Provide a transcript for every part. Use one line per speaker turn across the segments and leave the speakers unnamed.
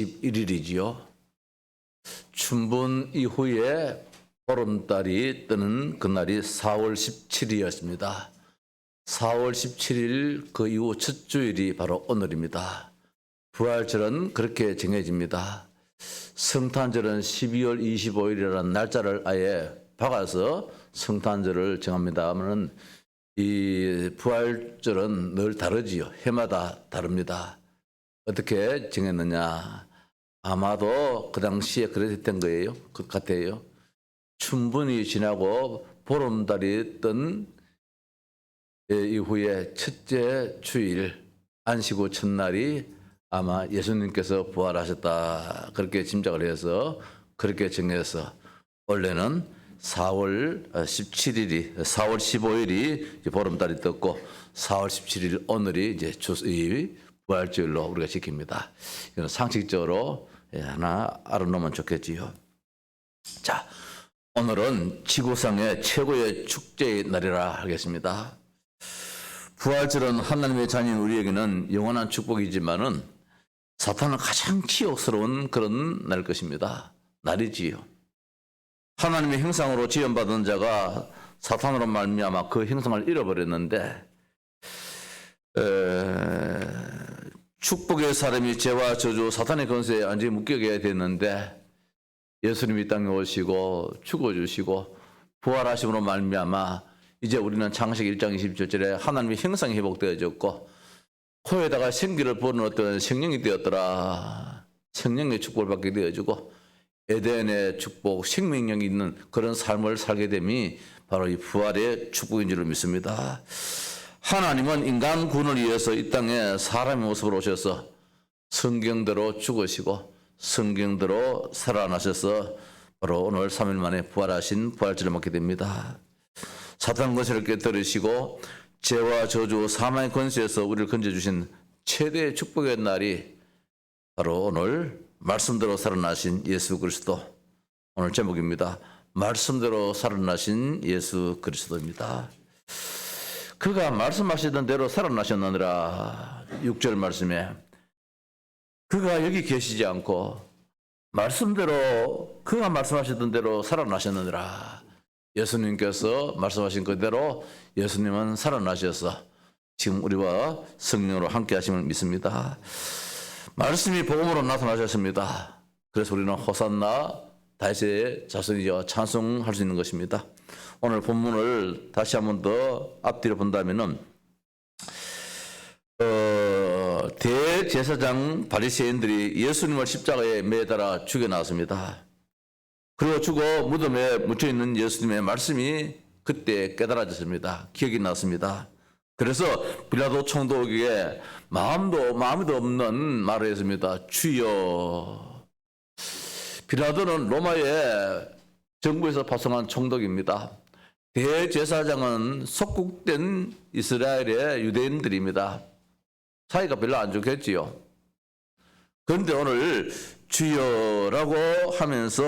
11일이지요. 춘분 이후에 보름달이 뜨는 그날이 4월 17일이었습니다. 4월 17일 그 이후 첫 주일이 바로 오늘입니다. 부활절은 그렇게 정해집니다. 성탄절은 12월 25일이라는 날짜를 아예 박아서 성탄절을 정합니다만은 이 부활절은 늘 다르지요. 해마다 다릅니다. 어떻게 정했느냐? 아마도 그 당시에 그랬던 거예요. 그 같아요. 충분히 지나고 보름달이 뜬 이후에 첫째 주일 안식 후 첫날이 아마 예수님께서 부활하셨다 그렇게 짐작을 해서 그렇게 정해서 원래는 4월 17일이 4월 15일이 보름달이 떴고 4월 17일 오늘이 이제 주 이 부활주일로 우리가 지킵니다. 이건 상식적으로 예, 하나 알아놓으면 좋겠지요. 자, 오늘은 지구상의 최고의 축제의 날이라 하겠습니다. 부활절은 하나님의 자녀인 우리에게는 영원한 축복이지만은 사탄은 가장 치욕스러운 그런 날 것입니다. 날이지요. 하나님의 형상으로 지연받은 자가 사탄으로 말미암아 그 형상을 잃어버렸는데 에, 축복의 사람이 죄와 저주 사탄의 권세에 완전히 묶여게 됐는데 예수님이 땅에 오시고 죽어주시고 부활하심으로 말미암아 이제 우리는 창세기 1장 27절에 하나님의 형상이 회복되어졌고 코에다가 생기를 불어넣었던 생명이 되었더라. 생명의 축복을 받게 되어지고 에덴의 축복, 생명력이 있는 그런 삶을 살게 됨이 바로 이 부활의 축복인 줄 믿습니다. 하나님은 인간 군을 위해서 이 땅에 사람의 모습으로 오셔서 성경대로 죽으시고 성경대로 살아나셔서 바로 오늘 3일 만에 부활하신 부활절을 맞게 됩니다. 사탄 권세를 깨뜨리시고 죄와 저주 사망의 권세에서 우리를 건져주신 최대의 축복의 날이 바로 오늘 말씀대로 살아나신 예수 그리스도 오늘 제목입니다. 말씀대로 살아나신 예수 그리스도입니다. 그가 말씀하시던 대로 살아나셨느니라 6절 말씀에 그가 여기 계시지 않고 말씀대로 그가 말씀하시던 대로 살아나셨느니라 예수님께서 말씀하신 그대로 예수님은 살아나셔서 지금 우리와 성령으로 함께 하심을 믿습니다. 말씀이 복음으로 나타나셨습니다. 그래서 우리는 호산나 다윗의 자손이여 찬송할 수 있는 것입니다. 오늘 본문을 다시 한번 더 앞뒤로 본다면은 어, 대제사장 바리새인들이 예수님을 십자가에 매달아 죽여 나왔습니다. 그리고 죽어 무덤에 묻혀 있는 예수님의 말씀이 그때 깨달아졌습니다. 기억이 났습니다. 그래서 빌라도 총독에게 마음도 마음도 없는 말을 했습니다. 주여. 빌라도는 로마의 정부에서 파송한 총독입니다. 대제사장은 속국된 이스라엘의 유대인들입니다. 사이가 별로 안 좋겠지요. 그런데 오늘 주여라고 하면서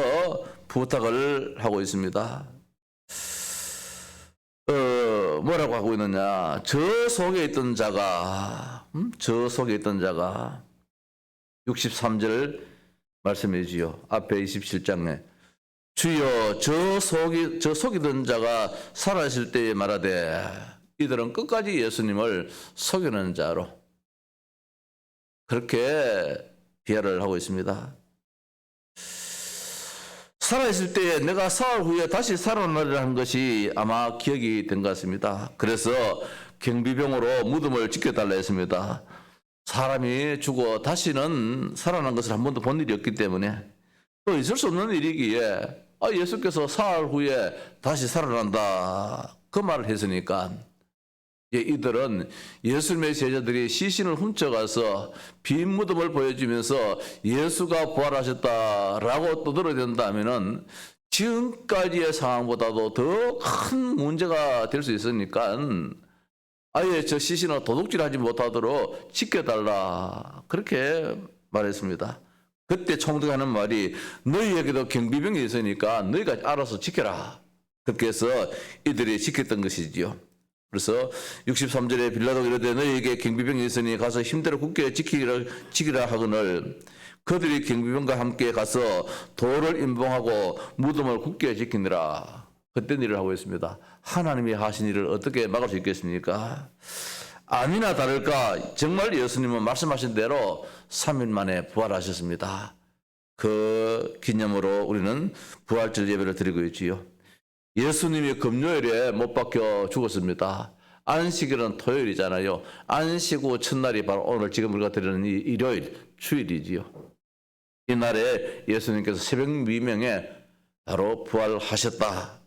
부탁을 하고 있습니다. 어, 뭐라고 하고 있느냐. 저 속에 있던 자가, 음? 저 속에 있던 자가 63절 말씀해 주지요. 앞에 27장에 주여 저 속이 저 속이던 자가 살아있을 때에 말하되 이들은 끝까지 예수님을 속이는 자로 그렇게 비하를 하고 있습니다. 살아있을 때에 내가 사흘 후에 다시 살아나리라는 것이 아마 기억이 된 것 같습니다. 그래서 경비병으로 무덤을 지켜달라 했습니다. 사람이 죽어 다시는 살아난 것을 한 번도 본 일이 없기 때문에 또 있을 수 없는 일이기에 아, 예수께서 사흘 후에 다시 살아난다. 그 말을 했으니까 예, 이들은 예수님의 제자들이 시신을 훔쳐가서 빈 무덤을 보여주면서 예수가 부활하셨다라고 떠들어댄다면은 지금까지의 상황보다도 더 큰 문제가 될 수 있으니까 아예 저 시신을 도둑질하지 못하도록 지켜달라 그렇게 말했습니다. 그때 총독이 하는 말이 너희에게도 경비병이 있으니까 너희가 알아서 지켜라. 그렇게 해서 이들이 지켰던 것이지요. 그래서 63절에 빌라도가 이르되 너희에게 경비병이 있으니 가서 힘대로 굳게 지키라, 지키라 하거늘 그들이 경비병과 함께 가서 돌을 임봉하고 무덤을 굳게 지키느라 그때 일을 하고 있습니다. 하나님이 하신 일을 어떻게 막을 수 있겠습니까? 아니나 다를까 정말 예수님은 말씀하신 대로 3일 만에 부활하셨습니다. 그 기념으로 우리는 부활절 예배를 드리고 있지요. 예수님이 금요일에 못 박혀 죽었습니다. 안식일은 토요일이잖아요. 안식 후 첫날이 바로 오늘 지금 우리가 드리는 이 일요일, 주일이지요. 이날에 예수님께서 새벽 미명에 바로 부활하셨다.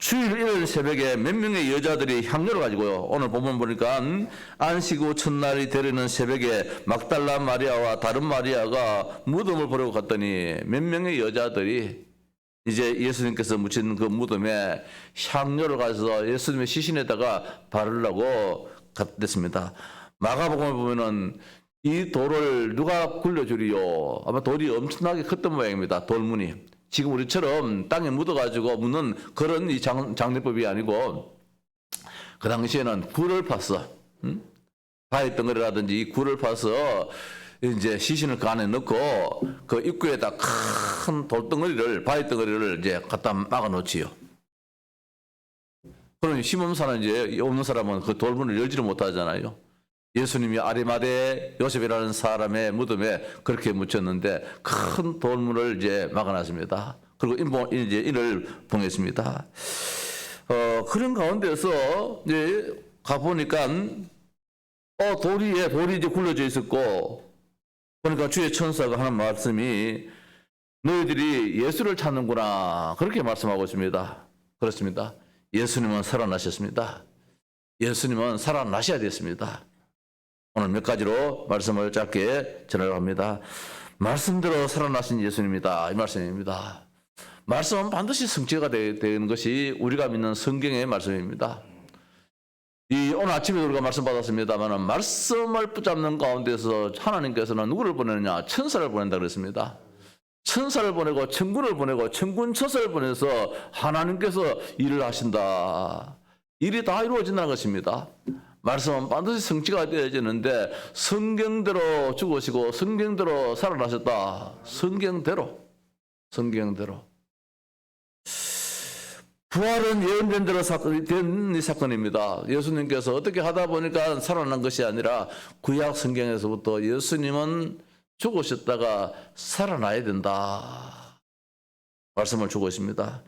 주일 일요일 새벽에 몇 명의 여자들이 향료를 가지고요. 오늘 보면 보니까 음, 안식 후 첫날이 되려는 새벽에 막달라 마리아와 다른 마리아가 무덤을 보려고 갔더니 몇 명의 여자들이 이제 예수님께서 묻힌 그 무덤에 향료를 가져서 예수님의 시신에다가 바르려고 갔댔습니다. 마가복음을 보면은 이 돌을 누가 굴려주리요? 아마 돌이 엄청나게 컸던 모양입니다. 돌문이. 지금 우리처럼 땅에 묻어가지고 묻는 그런 이 장, 장례법이 아니고 그 당시에는 굴을 팠어. 응? 바위 덩어리라든지 이 굴을 파서 이제 시신을 그 안에 넣고 그 입구에다 큰 돌덩어리를 바위 덩어리를 이제 갖다 막아 놓지요. 힘없는 사람 이제 없는 사람은 그 돌문을 열지를 못하잖아요. 예수님이 아리마대 요셉이라는 사람의 무덤에 그렇게 묻혔는데 큰 돌문을 이제 막아놨습니다. 그리고 인봉 이제 이를 봉했습니다. 어 그런 가운데서 이제 가 보니까 어 돌이 예, 돌이 이제 굴러져 있었고 그러니까 주의 천사가 하는 말씀이 너희들이 예수를 찾는구나 그렇게 말씀하고 있습니다. 그렇습니다. 예수님은 살아나셨습니다. 예수님은 살아나셔야 됐습니다. 오늘 몇 가지로 말씀을 짧게 전하려 합니다. 말씀대로 살아나신 예수님이다. 이 말씀입니다. 말씀은 반드시 성취가 되- 되는 것이 우리가 믿는 성경의 말씀입니다. 이 오늘 아침에 우리가 말씀 받았습니다만 말씀을 붙잡는 가운데서 하나님께서는 누구를 보내느냐 천사를 보낸다 그랬습니다. 천사를 보내고 천군을 보내고 천군 처사를 보내서 하나님께서 일을 하신다. 일이 다 이루어진다는 것입니다. 말씀은 반드시 성취가 되어지는데 성경대로 죽으시고 성경대로 살아나셨다. 성경대로 성경대로 부활은 예언된 대로 사건이 된이 사건입니다. 예수님께서 어떻게 하다 보니까 살아난 것이 아니라 구약 성경에서부터 예수님은 죽으셨다가 살아나야 된다. 말씀을 주고 있습니다.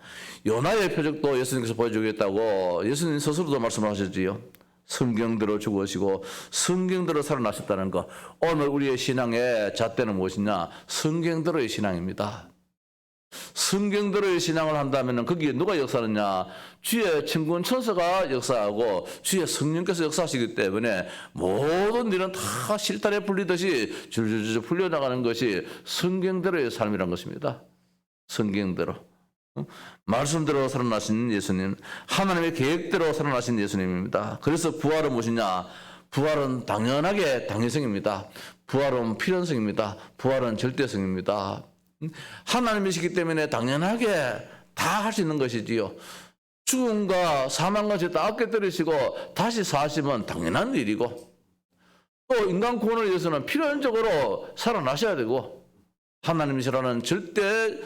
요나의 표적도 예수님께서 보여주겠다고 예수님 스스로도 말씀을 하셨지요. 성경대로 죽으시고 성경대로 살아나셨다는 것. 오늘 우리의 신앙의 잣대는 무엇이냐? 성경대로의 신앙입니다. 성경대로의 신앙을 한다면 거기에 누가 역사하느냐? 주의 천군 천사가 역사하고 주의 성령께서 역사하시기 때문에 모든 일은 다 실타래 풀리듯이 줄줄줄 풀려나가는 것이 성경대로의 삶이란 것입니다. 성경대로. 어? 말씀대로 살아나신 예수님, 하나님의 계획대로 살아나신 예수님입니다. 그래서 부활은 무엇이냐? 부활은 당연하게 당위성입니다. 부활은 필연성입니다. 부활은 절대성입니다. 하나님이시기 때문에 당연하게 다 할 수 있는 것이지요. 죽음과 사망과 죄다 아껴뜨리시고 다시 사시면 당연한 일이고 또 인간 구원을 위해서는 필연적으로 살아나셔야 되고 하나님이시라는 절대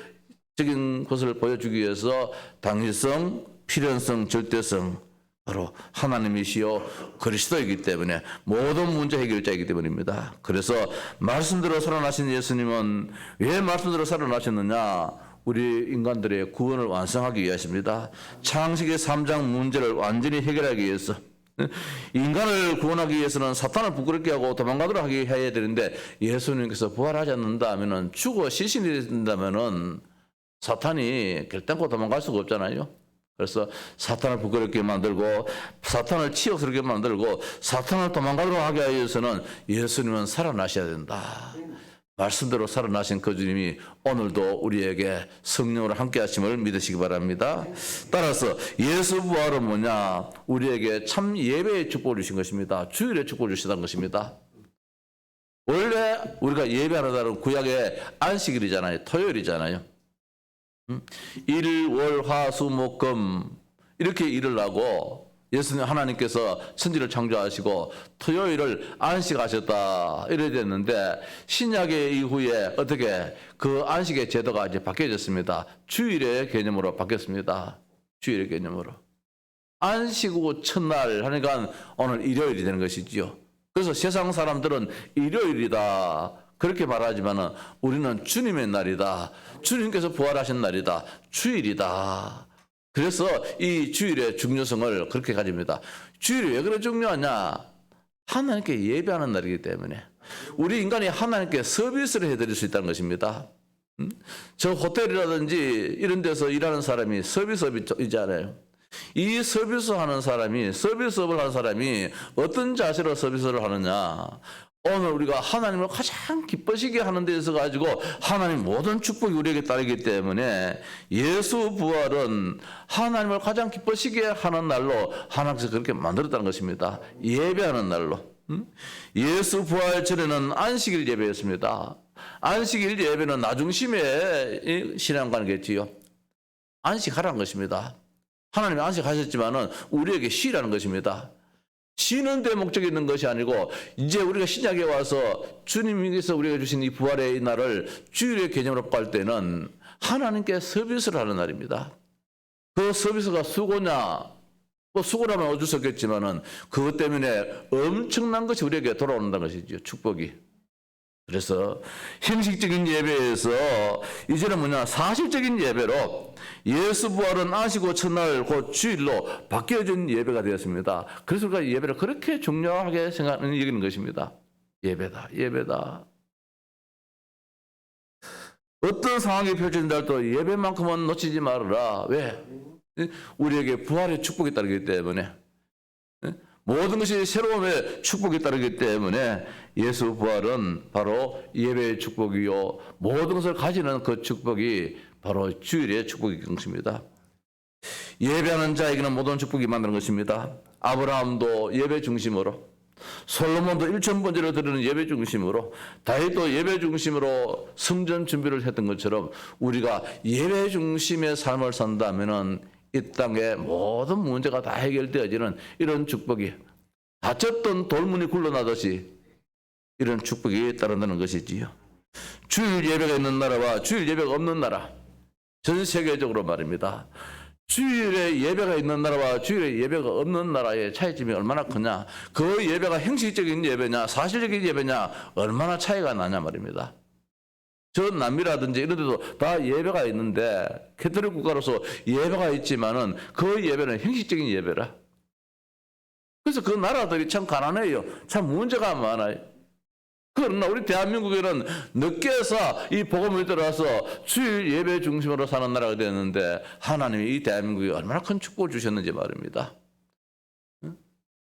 적인 것을 보여주기 위해서 당위성, 필연성, 절대성 바로 하나님이시요 그리스도이기 때문에 모든 문제 해결자이기 때문입니다. 그래서 말씀대로 살아나신 예수님은 왜 말씀대로 살아나셨느냐? 우리 인간들의 구원을 완성하기 위하십니다. 창세기 3장 문제를 완전히 해결하기 위해서 인간을 구원하기 위해서는 사탄을 부끄럽게 하고 도망가도록 하게 해야 되는데 예수님께서 부활하지 않는다 하면은 죽어 시신이 된다면은 사탄이 결단코 도망갈 수가 없잖아요. 그래서 사탄을 부끄럽게 만들고 사탄을 치욕스럽게 만들고 사탄을 도망가도록 하기 위해서는 예수님은 살아나셔야 된다. 말씀대로 살아나신 그 주님이 오늘도 우리에게 성령으로 함께 하심을 믿으시기 바랍니다. 따라서 예수 부활은 뭐냐? 우리에게 참 예배의 축복을 주신 것입니다. 주일의 축복을 주시다는 것입니다. 원래 우리가 예배하는 구약의 안식일이잖아요. 토요일이잖아요. 일, 월, 화, 수, 목, 금 이렇게 일을 하고 예수님 하나님께서 천지를 창조하시고 토요일을 안식하셨다 이래 됐는데 신약의 이후에 어떻게 그 안식의 제도가 이제 바뀌어졌습니다. 주일의 개념으로 바뀌었습니다. 주일의 개념으로. 안식 후 첫날 하니까 오늘 일요일이 되는 것이지요. 그래서 세상 사람들은 일요일이다. 그렇게 말하지만은 우리는 주님의 날이다. 주님께서 부활하신 날이다. 주일이다. 그래서 이 주일의 중요성을 그렇게 가집니다. 주일이 왜 그래 중요하냐? 하나님께 예배하는 날이기 때문에 우리 인간이 하나님께 서비스를 해드릴 수 있다는 것입니다. 음? 저 호텔이라든지 이런 데서 일하는 사람이 서비스업이잖아요. 이 서비스 하는 사람이 서비스업을 하는 사람이 어떤 자세로 서비스를 하느냐? 오늘 우리가 하나님을 가장 기뻐시게 하는 데서 가지고 하나님 모든 축복이 우리에게 따르기 때문에 예수 부활은 하나님을 가장 기뻐시게 하는 날로 하나님께서 그렇게 만들었다는 것입니다. 예배하는 날로. 음? 예수 부활 전에는 안식일 예배였습니다. 안식일 예배는 나중심의 이 신앙관계지요. 안식하라는 것입니다. 하나님이 안식하셨지만은 우리에게 쉬라는 것입니다. 쉬는 데 목적이 있는 것이 아니고 이제 우리가 신약에 와서 주님께서 우리가 주신 이 부활의 이 날을 주일의 개념으로 볼 때는 하나님께 서비스를 하는 날입니다. 그 서비스가 수고냐 뭐 수고라면 어쩔 수 없겠지만은 그것 때문에 엄청난 것이 우리에게 돌아온다는 것이죠 축복이. 그래서 형식적인 예배에서 이제는 뭐냐 사실적인 예배로 예수 부활은 아시고 첫날 곧 주일로 바뀌어진 예배가 되었습니다. 그래서 우리가 예배를 그렇게 중요하게 생각하는 여기는 것입니다. 예배다, 예배다. 어떤 상황이 펼쳐진다도 예배만큼은 놓치지 말아라. 왜? 우리에게 부활의 축복이 따르기 때문에. 모든 것이 새로움의 축복이 따르기 때문에 예수 부활은 바로 예배의 축복이요. 모든 것을 가지는 그 축복이 바로 주일의 축복이 것입니다. 예배하는 자에게는 모든 축복이 만드는 것입니다. 아브라함도 예배 중심으로 솔로몬도 일천 번제를 드리는 예배 중심으로 다윗도 예배 중심으로 성전 준비를 했던 것처럼 우리가 예배 중심의 삶을 산다면은 이 땅의 모든 문제가 다 해결되어지는 이런 축복이 다쳤던 돌문이 굴러나듯이 이런 축복이 따른다는 것이지요. 주일 예배가 있는 나라와 주일 예배가 없는 나라 전 세계적으로 말입니다. 주일에 예배가 있는 나라와 주일에 예배가 없는 나라의 차이점이 얼마나 크냐. 그 예배가 형식적인 예배냐, 사실적인 예배냐, 얼마나 차이가 나냐 말입니다. 저 남미라든지 이런 데도 다 예배가 있는데, 캐톨릭 국가로서 예배가 있지만은 그 예배는 형식적인 예배라. 그래서 그 나라들이 참 가난해요. 참 문제가 많아요. 그러나 우리 대한민국에는 늦게서 이 복음을 들어서 주일 예배 중심으로 사는 나라가 되었는데 하나님이 이 대한민국에 얼마나 큰 축복을 주셨는지 말입니다.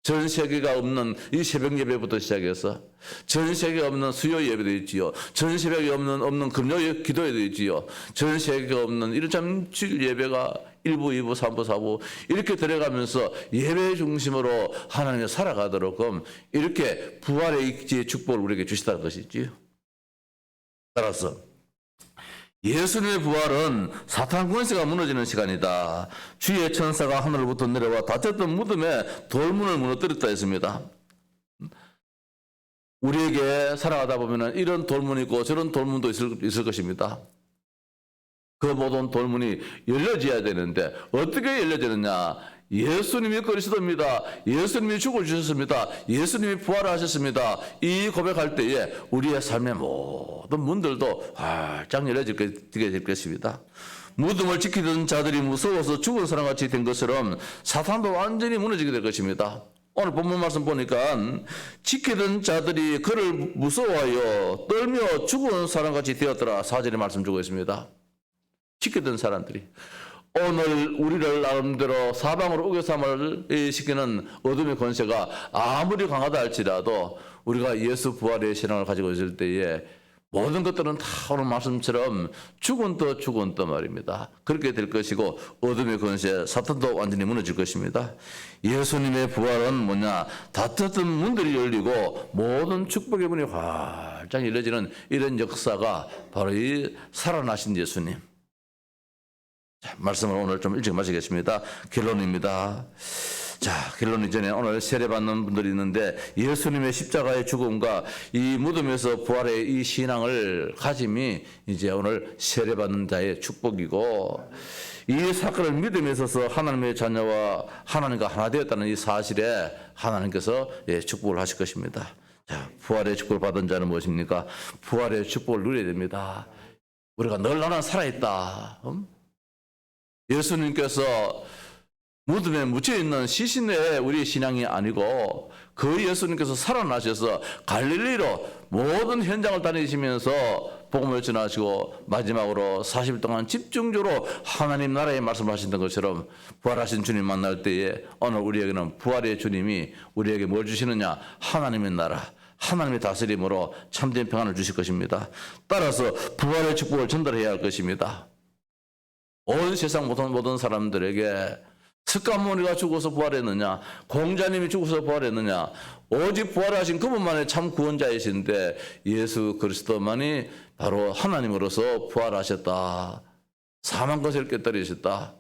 전 세계가 없는 이 새벽 예배부터 시작해서 전 세계가 없는 수요 예배도 있지요. 전 세계가 없는 없는 금요 기도회도 있지요. 전 세계가 없는 이런 참 주일 예배가 1부, 2부, 3부, 4부 이렇게 들어가면서 예배 중심으로 하나님이 살아가도록끔 이렇게 부활의 축복을 우리에게 주시다는 것이지요. 따라서 예수님의 부활은 사탄 권세가 무너지는 시간이다. 주의 천사가 하늘로부터 내려와 다쳤던 무덤에 돌문을 무너뜨렸다 했습니다. 우리에게 살아가다 보면 이런 돌문이 있고 저런 돌문도 있을, 있을 것입니다. 그 모든 돌문이 열려져야 되는데 어떻게 열려지느냐? 예수님이 그리스도입니다. 예수님이 죽어 주셨습니다. 예수님이 부활하셨습니다. 이 고백할 때에 우리의 삶의 모든 문들도 활짝 열려지게 될 것입니다. 무덤을 지키던 자들이 무서워서 죽은 사람같이 된 것처럼 사탄도 완전히 무너지게 될 것입니다. 오늘 본문 말씀 보니까 지키던 자들이 그를 무서워하여 떨며 죽은 사람같이 되었더라 사절의 말씀 주고 있습니다. 지키던 사람들이 오늘 우리를 나름대로 사방으로 우겨삼을 시키는 어둠의 권세가 아무리 강하다 할지라도 우리가 예수 부활의 신앙을 가지고 있을 때에 모든 것들은 다 오늘 말씀처럼 죽은 또 죽은 또 말입니다. 그렇게 될 것이고 어둠의 권세 사탄도 완전히 무너질 것입니다. 예수님의 부활은 뭐냐 닫혔던 문들이 열리고 모든 축복의 문이 활짝 열려지는 이런 역사가 바로 이 살아나신 예수님. 자, 말씀을 오늘 좀 일찍 마치겠습니다. 결론입니다. 자, 결론 이전에 오늘 세례받는 분들이 있는데 예수님의 십자가의 죽음과 이 무덤에서 부활의 이 신앙을 가짐이 이제 오늘 세례받는 자의 축복이고 이 사건을 믿음에 있어서 하나님의 자녀와 하나님과 하나 되었다는 이 사실에 하나님께서 예, 축복을 하실 것입니다. 자, 부활의 축복을 받은 자는 무엇입니까? 부활의 축복을 누려야 됩니다. 우리가 늘 나는 살아있다. 음? 예수님께서 무덤에 묻혀 있는 시신의 우리 신앙이 아니고 그 예수님께서 살아나셔서 갈릴리로 모든 현장을 다니시면서 복음을 전하시고 마지막으로 40일 동안 집중적으로 하나님 나라의 말씀하시던 것처럼 부활하신 주님 만날 때에 오늘 우리에게는 부활의 주님이 우리에게 뭘 주시느냐 하나님의 나라 하나님의 다스림으로 참된 평안을 주실 것입니다. 따라서 부활의 축복을 전달해야 할 것입니다. 온 세상 모든 모든 사람들에게 석가모니가 죽어서 부활했느냐, 공자님이 죽어서 부활했느냐, 오직 부활하신 그분만이 참 구원자이신데 예수 그리스도만이 바로 하나님으로서 부활하셨다. 사망 것을 깨뜨리셨다.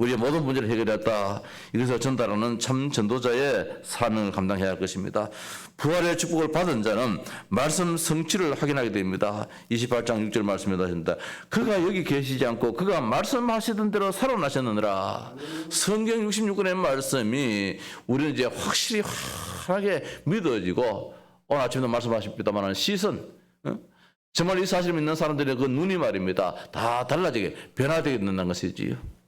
우리의 모든 문제를 해결했다. 이것을 전달하는 참 전도자의 사명을 감당해야 할 것입니다. 부활의 축복을 받은 자는 말씀 성취를 확인하게 됩니다. 28장 6절 말씀에 하신다. 그가 여기 계시지 않고 그가 말씀하시던 대로 살아나셨느니라. 성경 66권의 말씀이 우리는 이제 확실히 환하게 믿어지고 오늘 아침에도 말씀하셨습니다만 시선 어? 정말 이 사실을 믿는 사람들의 그 눈이 말입니다. 다 달라지게 변화되게 된다는 것이지요.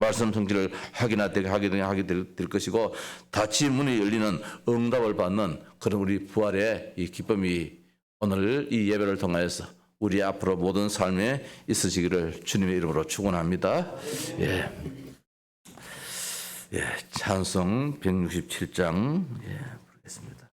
말씀 성질을 확인하게 하게 되- 하게 될, 될 것이고 닫힌 문이 열리는 응답을 받는 그런 우리 부활의 이 기쁨이 오늘 이 예배를 통하여서 우리 앞으로 모든 삶에 있으시기를 주님의 이름으로 축원합니다. 예. 예, 찬송 167장 예, 부르겠습니다.